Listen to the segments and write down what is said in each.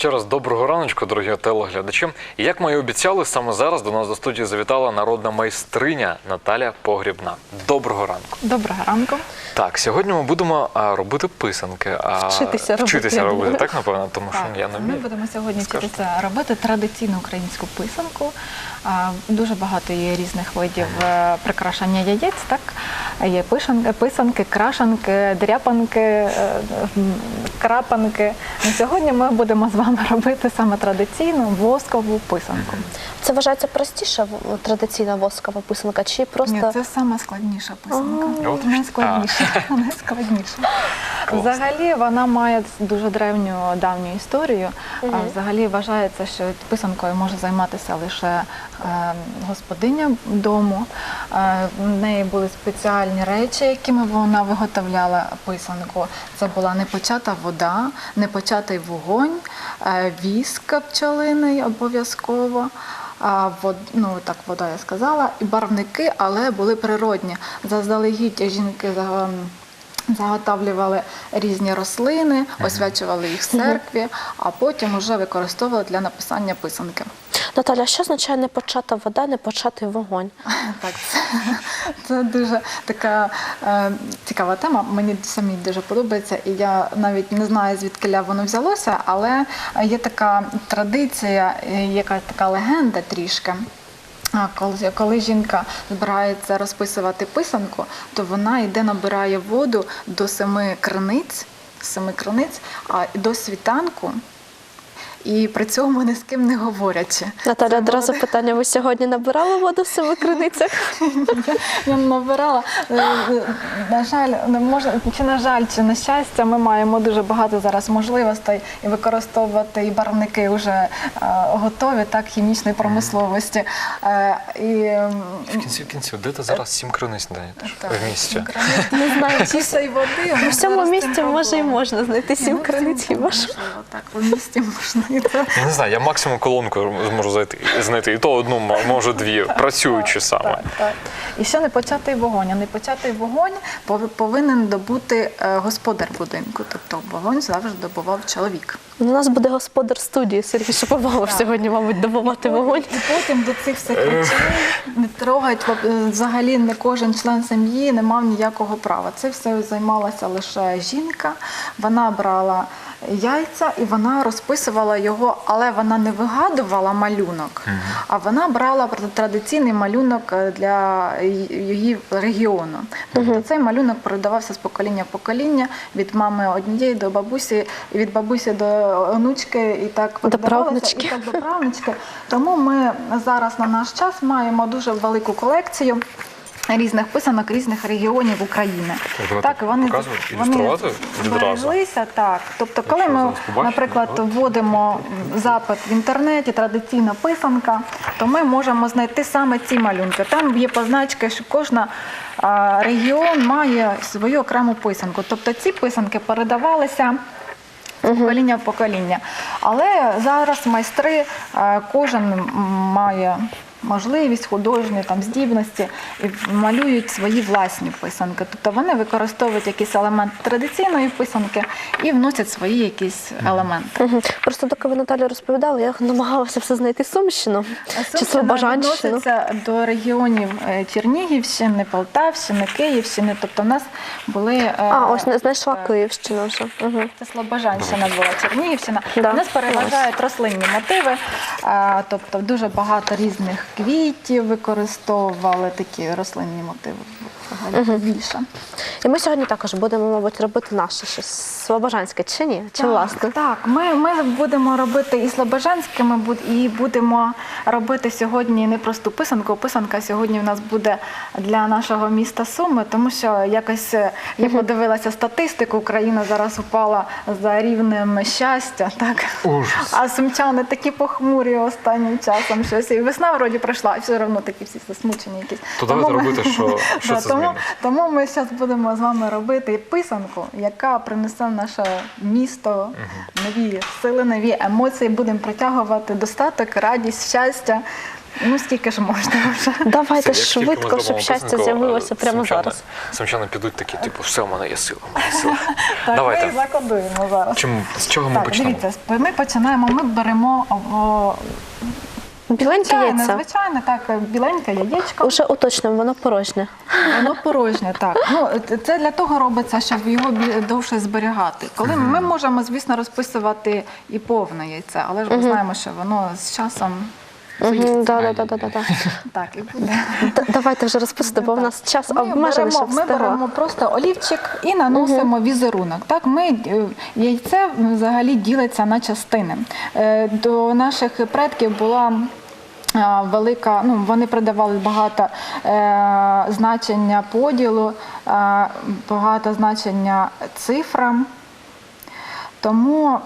Ще раз доброго раночку, дорогі телеглядачі. І як ми і обіцяли, саме зараз до нас до студії завітала народна майстриня Наталя Погрібна. Доброго ранку. Доброго ранку. Так, сьогодні ми будемо а, робити писанки. А, Вчитися робити, Вчитися робити, так, напевно, тому що Так, я не ми будемо сьогодні Скажете. вчитися робити традиційну українську писанку. А, Дуже багато є різних видів е, прикрашання яєць. Так є пишанки, писанки, крашанки, дряпанки, е, крапанки. Сьогодні ми будемо з вами робити саме традиційну воскову писанку. Це вважається простіша в- традиційна воскова писанка, чи просто Ні, це саме складніша писанка. От Найскладніша. Найскладніша. Класно. Взагалі вона має дуже древню давню історію. А Взагалі вважається, що писанкою може займатися лише е, господиня дому. Е, в неї були спеціальні речі, якими вона виготовляла писанку. Це була непочата вода, непочатий вогонь, е, віск пчелиний обов'язково. Вод, ну так вода я сказала, і барвники, але були природні. Заздалегідь жінки заготавлювали різні рослини, освячували їх в церкві, а потім вже використовували для написання писанки. Наталя, що означає непочата вода, непочатий вогонь? Так, це, це дуже така е, цікава тема. Мені самі дуже подобається, і я навіть не знаю, звідки воно взялося, але є така традиція, е, якась така легенда трішки. Коли, коли жінка збирається розписувати писанку, то вона йде набирає воду до семи криниць, семи криниць, а до світанку. І при цьому ні з ким не говорячи. Наталя, Це одразу молоде- питання: ви сьогодні набирали воду в семи криницях? Я набирала. Е, е, На жаль, не можна чи на жаль, чи на щастя, ми маємо дуже багато зараз можливостей і використовувати і барвники вже е, готові, так хімічної промисловості. І В кінці кінців, де ти зараз сім криниць даєш в місті? Не знаю, чи чистої води в цьому місті може і можна знайти сім криниць хіба що. Так, в місті можна і. Я не знаю, я максимум колонку зможу зайти, знайти, і то одну, може дві, працюючи саме. Так, так. І ще непочатий вогонь. А непочатий вогонь пов- повинен добути е, господар будинку. Тобто вогонь завжди добував чоловік. У нас буде господар студії Сергій Шаповалов сьогодні, мабуть, добувати вогонь. І потім до цих всіх речей не трогають взагалі не кожен член сім'ї не мав ніякого права. Це все займалася лише жінка. Вона брала яйця і вона розписувала його, але вона не вигадувала малюнок, а вона брала традиційний малюнок е, для її регіону. Тобто цей малюнок передавався з покоління в покоління від мами однієї до бабусі, від бабусі до онучки, і так правнучки. і так до правнучки. Тому ми зараз на наш час маємо дуже велику колекцію. Різних писанок різних регіонів України. Так, вони, показувати, вони відразу. збереглися, так. Тобто, коли Якщо ми, зараз побачимо, наприклад, вводимо запит в інтернеті, традиційна писанка, то ми можемо знайти саме ці малюнки. Там є позначки, що кожна а, регіон має свою окрему писанку. Тобто ці писанки передавалися. з Покоління в покоління. Але зараз майстри, е, кожен м, має можливість художньої там здібності і малюють свої власні писанки. Тобто вони використовують якісь елементи традиційної писанки і вносять свої якісь елементи. Мгм. Просто доки ви Наталя розповідала, я намагалася все знайти Сумщину чи Сумщина відноситься до регіонів е, Чернігівщини, Полтавщини, Київщини. Тобто в нас були е, А, ось не знайшла е, Київщину вже. Угу. Це Слобожанщина була, Чернігівщина. Да. У нас переважають рослинні мотиви, тобто дуже багато різних квітів використовували такі рослинні мотиви взагалі більше. І ми сьогодні також будемо, мабуть, робити наше щось слобожанське чи ні? Чи власне? Так, ми, ми будемо робити і слобожанське, ми буд- і будемо робити сьогодні не просту писанку. Писанка сьогодні в нас буде для нашого міста Суми, тому що якось е, я подивилася статистику, Україна зараз упала за рівнем щастя. Так? Ужас. А сумчани такі похмурі останнім часом щось. І весна вроді пройшла, і все одно такі всі засмучені якісь. То давайте ми- робити, що- що Да, це тому, змінить. тому ми зараз будемо з вами робити писанку, яка принесе в наше місто нові сили, нові емоції. Будемо притягувати достаток, радість, щастя. Ну, скільки ж можна вже. Давайте Все, ми швидко, щоб щастя писанку, з'явилося прямо сумчани- зараз. Сумчани підуть такі, типу, все, в мене є сила. в мене є сила. Так, Давайте. ми закодуємо зараз. Чому, з чого ми Так, почнемо? дивіться, ми починаємо, ми беремо о, Біленьке звичайне, яйце. звичайне, так, біленьке яєчко. Уже уточнимо, воно порожнє. Воно порожнє, так. Ну, це для того робиться, щоб його бі- довше зберігати. Коли ми можемо, звісно, розписувати і повне яйце, але ж ми знаємо, що воно з часом Мгм, да, да, да, да, да, да. так і буде. Д- Давайте вже розпустити, бо в нас час Ми обмежений, беремо, щоб ми встигла. беремо просто олівчик і наносимо візерунок. Так, ми е, яйце взагалі ділиться на частини. Е, До наших предків була. А, Велика, ну вони придавали багато е, значення поділу, е, багато значення цифрам. Тому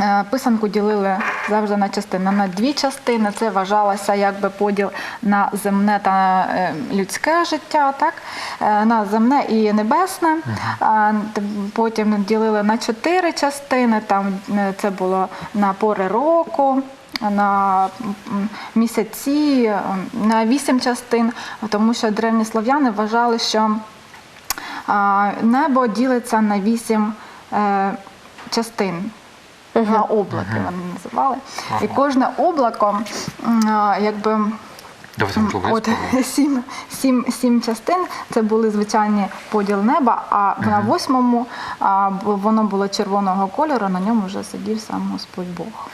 е, писанку ділили завжди на частини. На дві частини це вважалося якби поділ на земне та е, людське життя, так? Е, на земне і небесне. Т- Потім ділили на чотири частини. Там е, це було на пори року. На місяці, на вісім частин, тому що древні слов'яни вважали, що Небо ділиться на вісім е, частин. На облаки вони називали. І кожне облако, якби от сім, сім, сім частин це були звичайні поділ неба, а на восьмому а, воно було червоного кольору, на ньому вже сидів сам Господь Бог.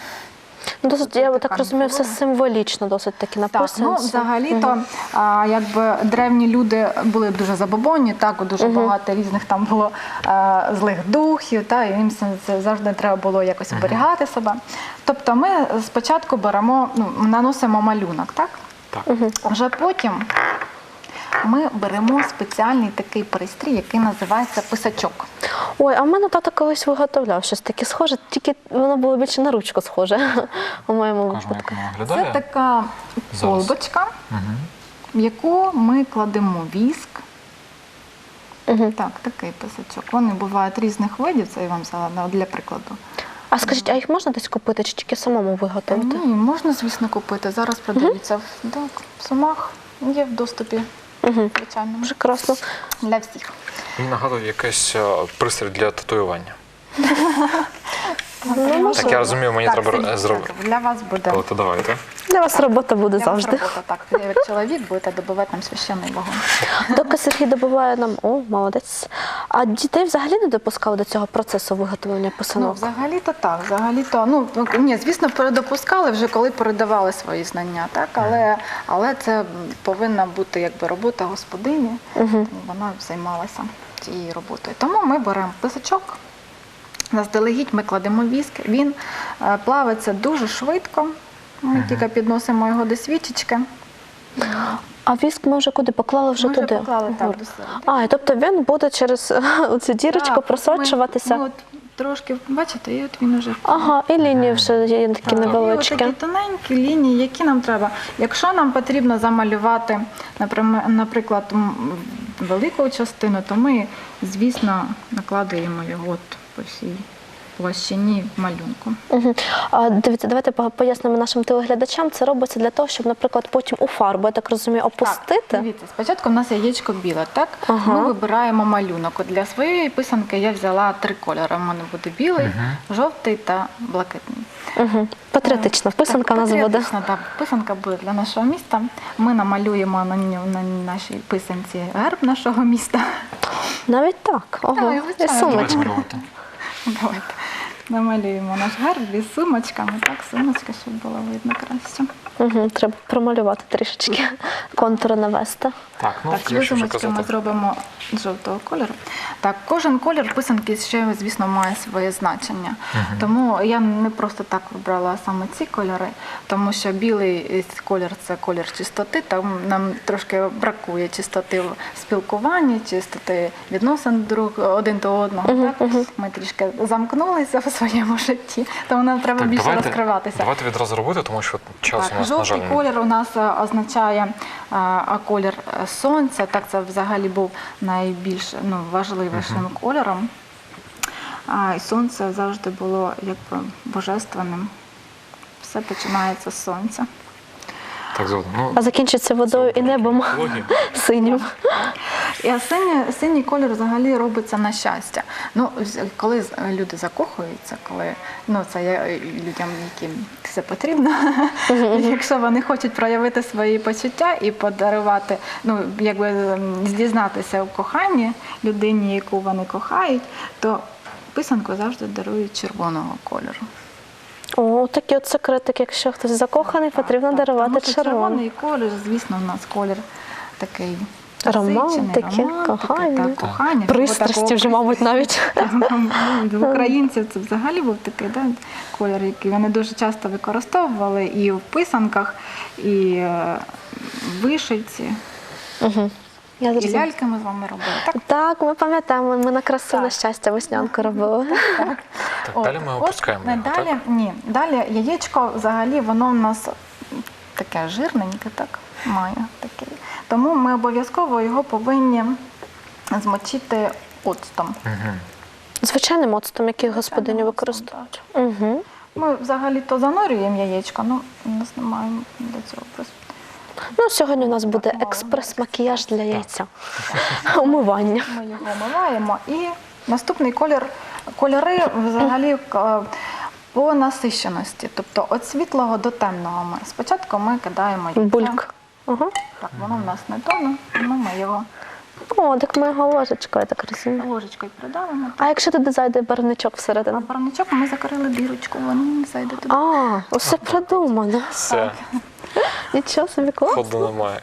Ну, Досить, я так розумію, все символічно досить таки Так, написано. ну взагалі-то а, якби древні люди були дуже забобонні, так дуже багато різних там було а, злих духів, та і їм завжди треба було якось оберігати себе. Тобто ми спочатку беремо, ну наносимо малюнок, так? Так. Вже потім ми беремо спеціальний такий пристрій, який називається писачок. Ой, а в мене тато колись виготовляв щось таке схоже, тільки воно було більше на ручку схоже у моєму випадку. Це така колбочка, в яку ми кладемо віск. Так, такий писачок. Вони бувають різних видів, це я вам взяла для прикладу. А скажіть, а їх можна десь купити чи тільки самому виготовити? Ні, можна, звісно, купити. Зараз продаються так, в сумах, є в доступі, Угу. звичайно, Прекрасно. для всіх. Мені нагадує якийсь е, пристрій для татуювання. Так, я розумію, мені треба Сергій, е, зробити. так, Для вас буде. То давайте. Для вас робота буде для вас завжди. робота, так. Як чоловік будете добувати нам священний вогонь. Доки Сергій добуває нам, о, молодець. А дітей взагалі не допускав до цього процесу виготовлення Ну, взагалі-то так, взагалі-то, ну, ну, ні, звісно, передопускали вже, коли передавали свої знання, так, але, але це повинна бути якби робота господині, Угу. вона займалася цією роботою. Тому ми беремо писачок, заздалегідь ми кладемо віск, він е, плавиться дуже швидко, ми тільки підносимо його до свічечки. А віск ми вже куди поклали вже Ми вже туди? поклали так, до себе. А, і тобто він буде через оцю дірочку Так, просочуватися. Ми, ну, от, трошки, бачите, і от він уже Ага, і лінії вже є такі Так, І невеличкі. такі тоненькі лінії, які нам треба. Якщо нам потрібно замалювати, напрям- наприклад, м, велику частину, то ми, звісно, накладуємо його от по всій площині малюнку. Угу. А, дивіться, давайте по- пояснимо нашим телеглядачам. Це робиться для того, щоб, наприклад, потім у фарбу, я так розумію, опустити. Так, дивіться, спочатку в нас яєчко біле, так? Ага. Ми вибираємо малюнок. От для своєї писанки я взяла три кольори. У мене буде білий, жовтий та блакитний. Угу. Патріотична писанка у нас буде. Патріотична, так, писанка буде для нашого міста. Ми намалюємо на, на нашій писанці герб нашого міста. Навіть так. Ого. Так, і сумочка. Давайте намалюємо наш герб із сумочками. Так, сумочка, щоб було видно краще. Угу. Треба промалювати трішечки, контури навести. Так, ну, так, якщо вже сумочки ми казати. зробимо жовтого кольору. Так, кожен колір писанки ще, звісно, має своє значення. Тому я не просто так вибрала саме ці кольори, тому що білий колір це колір чистоти. Там нам трошки бракує чистоти в спілкуванні, чистоти відносин друг один до одного. так? Ми трішки замкнулися в своєму житті, тому нам треба Так, більше давайте, розкриватися. давайте відразу робити, тому що час у Так, нас, на жаль, жовтий колір у нас е, означає а, а, колір е, сонця. Так, це взагалі був найбільш ну, важливішим кольором. А, і сонце завжди було якби божественним. Все починається з сонця. Так згодом. Ну, А закінчиться водою і небом логіка. синім. І а синій, синій колір взагалі робиться на щастя. Ну, з- коли з- люди закохуються, коли ну це я людям, яким це потрібно, якщо вони хочуть проявити свої почуття і подарувати, ну якби м, дізнатися у коханні людині, яку вони кохають, то писанку завжди дарують червоного кольору. О, такі от секретики, якщо хтось закоханий, потрібно Так, дарувати тому що червоний. червоний колір, звісно, у нас колір такий. Романтики, насичений, кохання. так, кохання. Пристрасті вже, мабуть, навіть. Ну, В українців це взагалі був такий да, колір, який вони дуже часто використовували і в писанках, і е, в вишивці, Угу. Я і зрозуміла. ляльки ми з вами робили. Так, Так, ми пам'ятаємо, ми на красу на щастя веснянку робили. так. Так, далі ми опускаємо його, так? далі, ні, далі яєчко взагалі воно в нас таке жирненьке, так має таке. Тому ми обов'язково його повинні змочити оцтом. Мгм. Звичайним оцтом, який господині використовують. Угу. Ми взагалі то занурюємо яєчко, ну у нас немає до цього просто. Ну, сьогодні у нас буде експрес-макіяж для яйця. Умивання. Ми його омиваємо. І наступний колір, кольори взагалі е, по насищеності, тобто від світлого до темного. Ми спочатку ми кидаємо яйце. Бульк. Угу. Так, воно в нас не тоне, ну ми його О, так ми його ложечкою, так розумію. ложечкою придавимо. А якщо туди зайде барничок всередину? парничок ми закрили дірочку, він не зайде туди. А, усе продумано. Все, Нічого собі клас. ходу немає.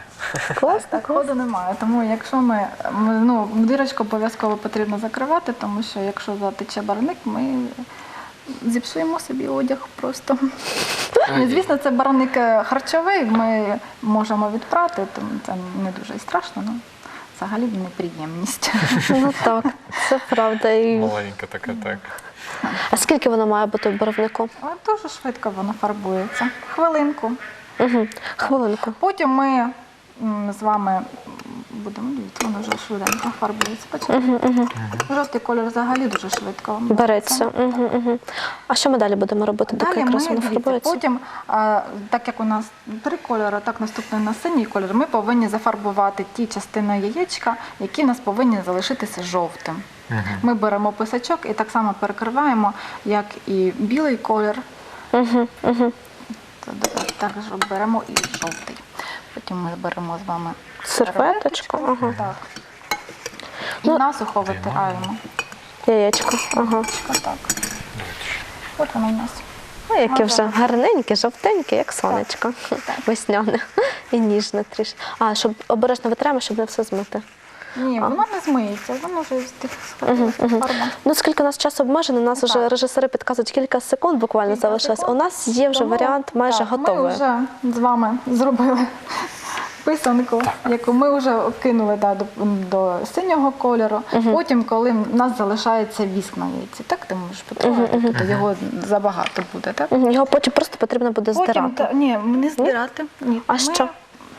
Клас. Так, ходу немає. Тому якщо ми, ми ну, дірочку обов'язково потрібно закривати, тому що якщо затече барник, ми зіпсуємо собі одяг просто. Ну, Звісно, це барник е, харчовий, ми можемо відпрати, тому це не дуже страшно, але взагалі неприємність. Ну так, це правда. І... Маленька така, так. А скільки воно має бути в барвнику? Дуже швидко воно фарбується. Хвилинку. Угу. Хвилинку. Потім ми з вами будемо дивіться, воно вже швиденько фарбується. Бачите? Жовтий колір взагалі дуже швидко Береться. Угу, угу. А що ми далі будемо робити, доки Далі ми, якраз воно дивіться, фарбується? потім, а, так як у нас три кольори, так наступний на синій колір, ми повинні зафарбувати ті частини яєчка, які в нас повинні залишитися жовтим. Ми беремо писачок і так само перекриваємо, як і білий колір, Угу, угу. то також беремо і жовтий. Потім ми беремо з вами Серветочку, ага. Так. І Ну, насухо витираємо. Яєчко. Ага. Так. От воно у нас. Ну, яке вже гарненьке, жовтеньке, як сонечко. Весняне і ніжне трішки. А, щоб обережно витираємо, щоб не все змити. Ні, воно не змиється, воно вже встиг схватилася фарба. Ну, скільки у нас часу обмежено, нас вже Так. режисери підказують кілька секунд буквально Кілька залишилось. У секунд. нас є вже Тому, варіант майже так, готовий. Ми вже з вами зробили писанку, яку ми вже кинули да, до, до синього кольору. Потім, коли в нас залишається віск на яйці, так ти можеш потрогати, тобто його забагато буде, так? Мгм, Його потім просто потрібно буде Потім здирати. та, ні, не здирати. Ні. А ми що?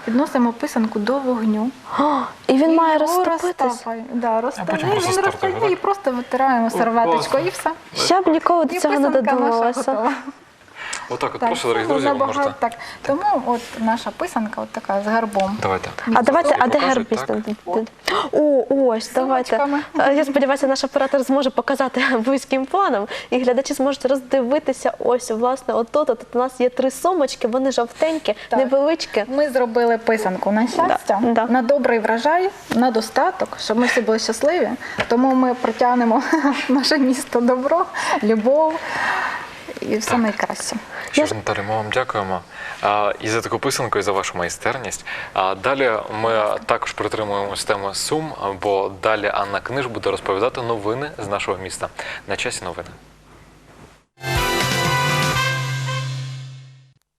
Підносимо писанку до вогню. О, і він І має його розтопитись. розтапай- Да, розтопи- потім він стартує, розтопив так? і просто витираємо серветочкою і все. Я б ніколи до І цього не писанка наша додумалася. готова. Отак, от Так, просто, дорогі друзі, ви можете. так. Тому от наша писанка от така з гербом. Давайте. А давайте, а де Покажуть, герб так? О, ось, давайте. Сумочками. Е, Я сподіваюся, наш оператор зможе показати вузьким планом, і глядачі зможуть роздивитися. Ось, власне, отут. Тут у нас є три сумочки, вони жовтенькі, Так. невеличкі. Ми зробили писанку на щастя, Да, да. на добрий врожай, на достаток, щоб ми всі були щасливі. Тому ми притягнемо в наше місто добро, любов і все найкраще. Що ж, Наталі, ми вам дякуємо а, і за таку писанку, і за вашу майстерність. А далі ми також притримуємося теми Сум, бо далі Анна Книж буде розповідати новини з нашого міста. На часі новини.